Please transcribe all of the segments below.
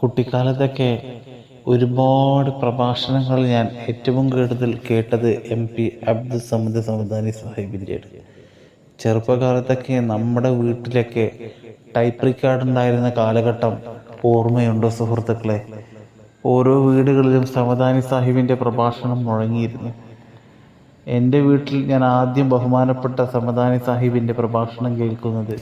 കുട്ടിക്കാലത്തൊക്കെ ഒരുപാട് പ്രഭാഷണങ്ങൾ ഞാൻ ഏറ്റവും കൂടുതൽ കേട്ടത് എം പി അബ്ദുൽ സമദ് സമദാനി സാഹിബിന്റെയാണ്. ചെറുപ്പകാലത്തൊക്കെ നമ്മുടെ വീട്ടിലൊക്കെ ടൈപ്പ് റിക്കാർഡ് ഉണ്ടായിരുന്ന കാലഘട്ടം ഓർമ്മയുണ്ടോ സുഹൃത്തുക്കളെ? ഓരോ വീടുകളിലും സമദാനി സാഹിബിന്റെ പ്രഭാഷണം മുഴങ്ങിയിരുന്നു. എന്റെ വീട്ടിൽ ഞാൻ ആദ്യം ബഹുമാനപ്പെട്ട സമദാനി സാഹിബിന്റെ പ്രഭാഷണം കേൾക്കുന്നത്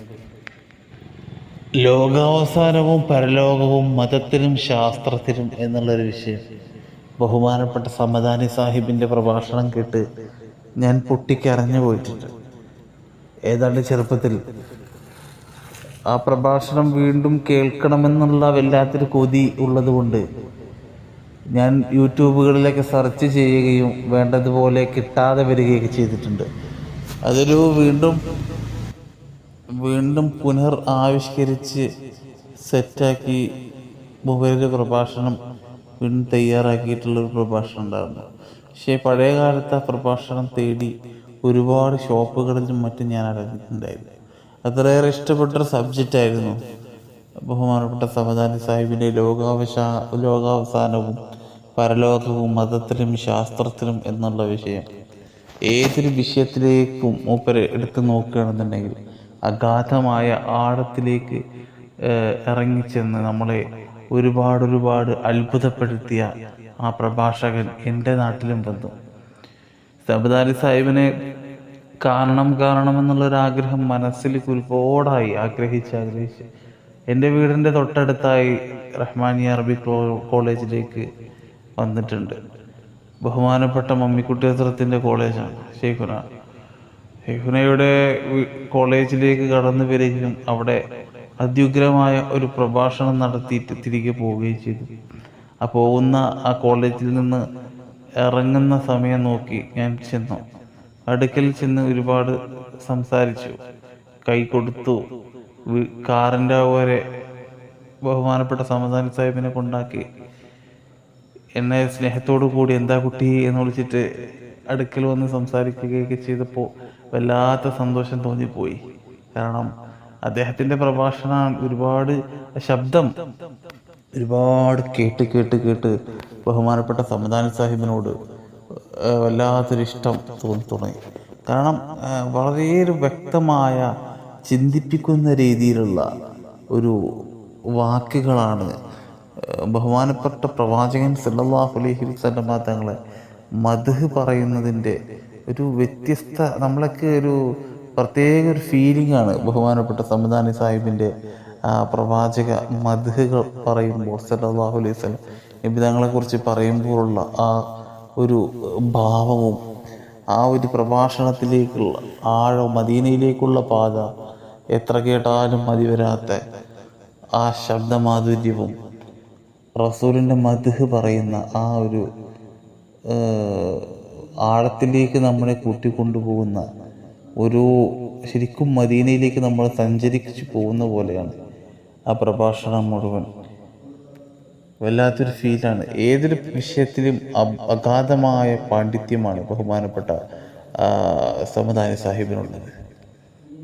ലോകാവസാനവും പരലോകവും മതത്തിലും ശാസ്ത്രത്തിലും എന്നുള്ളൊരു വിഷയം. ബഹുമാനപ്പെട്ട സമദാനി സാഹിബിന്റെ പ്രഭാഷണം കേട്ട് ഞാൻ പൊട്ടിക്കരഞ്ഞു പോയിട്ടുണ്ട്. ഏതാണ്ട് ചെറുപ്പത്തിൽ ആ പ്രഭാഷണം വീണ്ടും കേൾക്കണമെന്നുള്ള വല്ലാത്തൊരു കൊതി ഉള്ളതുകൊണ്ട് ഞാൻ യൂട്യൂബുകളിലൊക്കെ സെർച്ച് ചെയ്യുകയും വേണ്ടതുപോലെ കിട്ടാതെ വരികയൊക്കെ ചെയ്തിട്ടുണ്ട്. അതൊരു വീണ്ടും വീണ്ടും പുനർ ആവിഷ്കരിച്ച് സെറ്റാക്കി മൊബൈലിൽ പ്രഭാഷണം വീണ്ടും തയ്യാറാക്കിയിട്ടുള്ളൊരു പ്രഭാഷണം ഉണ്ടായിരുന്നു. പക്ഷേ പഴയ കാലത്ത് ആ പ്രഭാഷണം തേടി ഒരുപാട് ഷോപ്പുകളിലും മറ്റും ഞാൻ അറിഞ്ഞിട്ടുണ്ടായിരുന്നു അത്രയേറെ ഇഷ്ടപ്പെട്ടൊരു സബ്ജക്റ്റ് ആയിരുന്നു. ബഹുമാനപ്പെട്ട സമദാനി സാഹിബിന്റെ ലോകാവശാ ലോകാവസാനവും പരലോകവും മതത്തിലും ശാസ്ത്രത്തിലും എന്നുള്ള വിഷയം. ഏതൊരു വിഷയത്തിലേക്കും മൂപ്പര് എടുത്തു നോക്കുകയാണെന്നുണ്ടെങ്കിൽ അഗാധമായ ആഴത്തിലേക്ക് ഇറങ്ങിച്ചെന്ന് നമ്മളെ ഒരുപാട് ഒരുപാട് അത്ഭുതപ്പെടുത്തിയ ആ പ്രഭാഷകൻ എന്റെ നാട്ടിലും വന്നു. സബദാലി സാഹിബിനെ കാരണം കാണണം എന്നുള്ളൊരാഗ്രഹം മനസ്സിൽ ഒരുപാടായി ആഗ്രഹിച്ച് ആഗ്രഹിച്ച് എന്റെ വീടിന്റെ തൊട്ടടുത്തായി റഹ്മാനിയ അറബി കോളേജിലേക്ക് വന്നിട്ടുണ്ട്. ബഹുമാനപ്പെട്ട മമ്മിക്കുട്ടി ഹസ്രത്തിന്റെ കോളേജാണ് ഷെയ്ഖുന വി- കോളേജിലേക്ക് കടന്നു വരികയും അവിടെ അത്യുഗ്രമായ ഒരു പ്രഭാഷണം നടത്തിയിട്ട് തിരികെ പോവുകയും ചെയ്തു. ആ പോകുന്ന ആ കോളേജിൽ നിന്ന് ഇറങ്ങുന്ന സമയം നോക്കി ഞാൻ ചെന്നു. അടുക്കൽ ചെന്ന് ഒരുപാട് സംസാരിച്ചു. കൈ കൊടുത്തു. കാറിന്റെ വരെ ബഹുമാനപ്പെട്ട സമദാനി സാഹിബിനെ കൊണ്ടാക്കി. എന്നെ സ്നേഹത്തോടു കൂടി എന്താ കുട്ടി എന്ന് വിളിച്ചിട്ട് അടുക്കൽ വന്ന് സംസാരിക്കുകയൊക്കെ ചെയ്തപ്പോൾ വല്ലാത്ത സന്തോഷം തോന്നിപ്പോയി. കാരണം അദ്ദേഹത്തിന്റെ പ്രഭാഷണം ഒരുപാട് ശബ്ദം ഒരുപാട് കേട്ട് കേട്ട് കേട്ട് ബഹുമാനപ്പെട്ട സംവിധാന സാഹിബിനോട് വല്ലാത്തൊരു ഇഷ്ടം തോന്നി തുടങ്ങി. കാരണം വളരെ വ്യക്തമായ ചിന്തിപ്പിക്കുന്ന രീതിയിലുള്ള ഒരു വാക്കുകളാണ് ബഹുമാനപ്പെട്ട പ്രവാചകൻ സല്ലല്ലാഹു അലൈഹി വസല്ലമ തങ്ങളെ മധു പറയുന്നതിന്റെ ഒരു വ്യത്യസ്ത നമ്മളൊക്കെ ഒരു പ്രത്യേക ഒരു ഫീലിംഗ് ആണ് ബഹുമാനപ്പെട്ട സംവിധാനി സാഹിബിന്റെ പ്രവാചക മധുകൾ പറയുമ്പോൾ സല്ലല്ലാഹു അലൈഹി വസല്ലം. നബി തങ്ങളെക്കുറിച്ച് പറയുമ്പോഴുള്ള ആ ഒരു ഭാവവും ആ ഒരു പ്രഭാഷണത്തിലേക്കുള്ള ആഴം മദീനയിലേക്കുള്ള പാത എത്ര കേട്ടാലും മതി വരാത്ത ആ ശബ്ദമാധുര്യവും റസൂലിന്റെ മധുഹ് പറയുന്ന ആ ഒരു ആഴത്തിലേക്ക് നമ്മളെ കൂട്ടിക്കൊണ്ടുപോകുന്ന ഒരു ശരിക്കും മദീനയിലേക്ക് നമ്മൾ സഞ്ചരിച്ചു പോകുന്ന പോലെയാണ് ആ പ്രഭാഷണം മുഴുവൻ. വല്ലാത്തൊരു ഫീലാണ്. ഏതൊരു വിഷയത്തിലും അഗാധമായ പാണ്ഡിത്യമാണ് ബഹുമാനപ്പെട്ട സമുദായ സാഹിബിനുള്ളത്.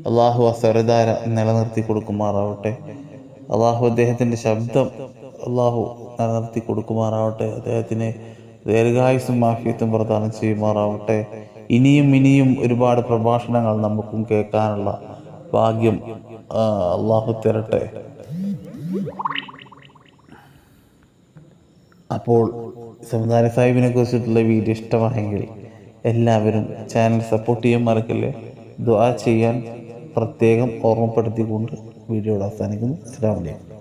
അള്ളാഹു ആ സരദാര നിലനിർത്തി കൊടുക്കുമാറാവട്ടെ. അള്ളാഹു അദ്ദേഹത്തിന്റെ ശബ്ദം അള്ളാഹു നിലനിർത്തി കൊടുക്കുമാറാവട്ടെ. അദ്ദേഹത്തിന് ദീർഘായുസും മാഫിയത്തും പ്രദാനം ചെയ്യുമാറാവട്ടെ. ഇനിയും ഇനിയും ഒരുപാട് പ്രഭാഷണങ്ങൾ നമുക്കും കേൾക്കാനുള്ള ഭാഗ്യം അള്ളാഹു തരട്ടെ. അപ്പോൾ സംവിധാന സാഹിബിനെ കുറിച്ചിട്ടുള്ള വീഡിയോ ഇഷ്ടമായെങ്കിൽ എല്ലാവരും ചാനൽ സപ്പോർട്ട് ചെയ്യാൻ മറക്കല്ലേ? ദുആ ചെയ്യാൻ പ്രത്യേകം ഓർമ്മപ്പെടുത്തിക്കൊണ്ട് വീഡിയോ അവസാനിക്കുന്നു. അസ്സാം വലൈക്കും